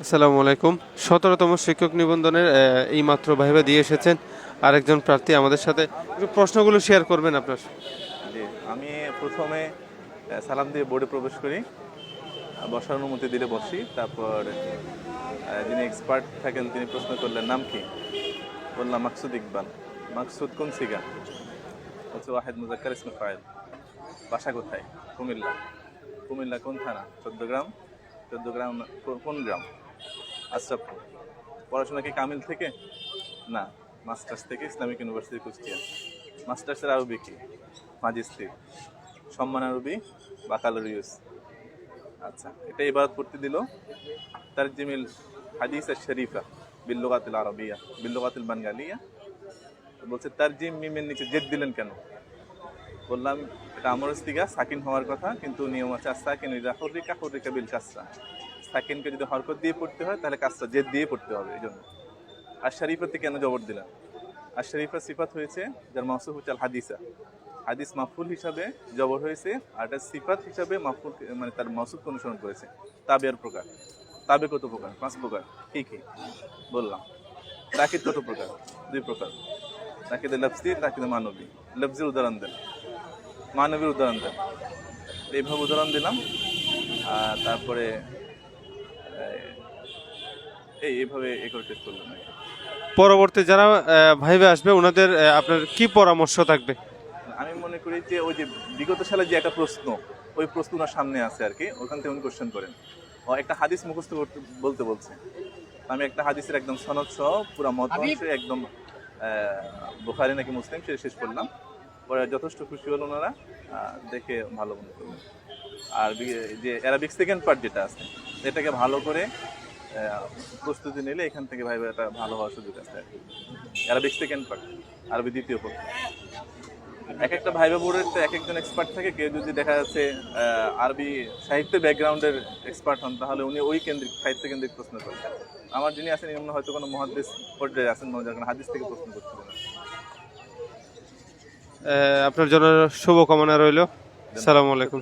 আসসালামু আলাইকুম। সতেরোতম শিক্ষক নিবন্ধনের এই মাত্র ভাইবা দিয়ে এসেছেন আরেকজন প্রার্থী আমাদের সাথে। প্রশ্নগুলো শেয়ার করবেন আপনার। জি, আমি প্রথমে সালাম দিয়ে বোর্ডে প্রবেশ করি। বসার অনুমতি দিলে বসি। তারপর যিনি এক্সপার্ট থাকেন, তিনি প্রশ্ন করলেন, নাম কি? বললাম, মাকসুদ ইকবাল। মাকসুদ কোন সিগা? হচ্ছে ওয়াহেদ মুজাক্কার ইসমে ফায়েল। বাসা কোথায়? কুমিল্লা। কুমিল্লা কোন থানা? চোদ্দগ্রাম চোদ্দগ্রাম কো- কোন গ্রাম? আশরাফপুর পড়াশোনা কি কামিল থেকে? না, মাস্টার্স থেকে ইসলামিক ইউনিভার্সিটি কুষ্টিয়া। মাস্টার্সের আরবি কি? মাজিস্ট্রি সম্মান আরবি বাকালুর ইউস। আচ্ছা এটা এবার পড়তে দিল তার জিমিল হাদিস আর শরীফা, বিল্লুগাতিল আরবিয়া, বিল্লুগাতিল বাঙ্গালিয়া। বলছে তার জিম মিমের নিচে জেদ দিলেন কেন? বললাম, এটা আমর ইস্তিগা সাকিন হওয়ার কথা, কিন্তু নিয়ম আছে সাকিন হরিকা হরিকা বিল কাসরা। সাকিনকে যদি হরকত দিয়ে পড়তে হয়, তাহলে কাজটা জেদ দিয়ে পড়তে হবে, এই জন্য। আর শরীফাতে কেন জবর দিলাম? আর শরীফা সিফাত হয়েছে যার মাসুফ হচ্ছে আল হাদিসা। হাদিস মাফুল হিসাবে জবর হয়েছে, আর এটা সিফাত হিসাবে মাফুল মানে তার মাসুফকে অনুসরণ করেছে। তাবের প্রকার। তাবে কত প্রকার? পাঁচ প্রকার। কি কি? বললাম। তাকিদ কত প্রকার? দুই প্রকার। তাকিদে লফজি তাকিদে মানবী। লফজির উদাহরণ দেন। মানবীর উদাহরণ দেন। এইভাবে উদাহরণ দিলাম। আর তারপরে এই। পরবর্তী যারা ভাইবে আসবে ওনাদের আপনার কি পরামর্শ থাকবে? আমি মনে করি যে ওই যে বিগত সালে যে একটা প্রশ্ন ওই প্রশ্ন ওনার সামনে আছে আর কি। ওখান থেকে উনি কোশ্চেন করেন। ও একটা হাদিস মুখস্থ করতে বলতে বলছে। আমি একটা হাদিসের একদম সনদ সহ পুরো মত একদম বুখারি নাকি মুসলিম সে শেষ করলাম। পরে যথেষ্ট খুশি হলো ওনারা আহ, দেখে ভালো মনে করলেন। আর যে অ্যারাবিক সেকেন্ড পার্ট যেটা আছে এটাকে ভালো করে প্রস্তুতি নিলে এখান থেকে ভাই একটা ভালো হওয়ার সুযোগ আছে আর কি। অ্যারাবিক সেকেন্ড পার্ট আরবি দ্বিতীয় পক্ষ। এক একটা ভাইবা বোর্ডের তো এক একজন এক্সপার্ট থাকে কেউ যদি দেখা যাচ্ছে আরবি সাহিত্য ব্যাকগ্রাউন্ডের এক্সপার্ট হন তাহলে উনি ওই কেন্দ্রিক সাহিত্য কেন্দ্রিক প্রশ্ন করেন। আমার যিনি আছেন এমন হয়তো কোনো মহাদেশ পর্যায়ে আছেন মনে হয় হাদিস থেকে প্রশ্ন করছিলেন। আহ, আপনার জন্য শুভকামনা রইল। সালামু আলাইকুম।